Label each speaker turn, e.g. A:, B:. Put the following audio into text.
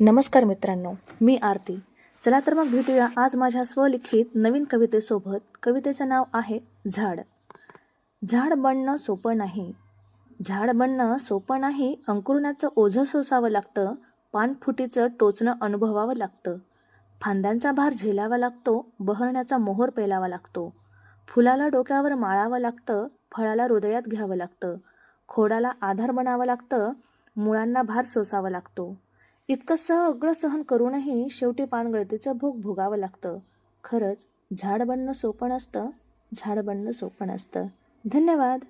A: नमस्कार मित्रांनो मी आरती. चला तर मग भेटूया आज माझ्या स्वलिखित नवीन कवितेसोबत. कवितेचं नाव आहे झाड. झाड बनणं सोपं नाही. झाड बनणं सोपं नाही अंकुरण्याचं ओझं सोसावं लागतं पानफुटीचं टोचणं अनुभवावं लागतं. फांद्यांचा भार झेलावा लागतो बहरण्याचा मोहर पेलावा लागतो. फुलाला डोक्यावर माळावं लागतं फळाला हृदयात घ्यावं लागतं. खोडाला आधार बनावं लागतं मुळांना भार सोसावा लागतो. इतकं सगळं सहन करूनही शेवटी पानगळतीचं भोग भोगावं लागतं. खरंच झाड बनणं सोपं नसतं झाड बनणं सोपं नसतं. धन्यवाद.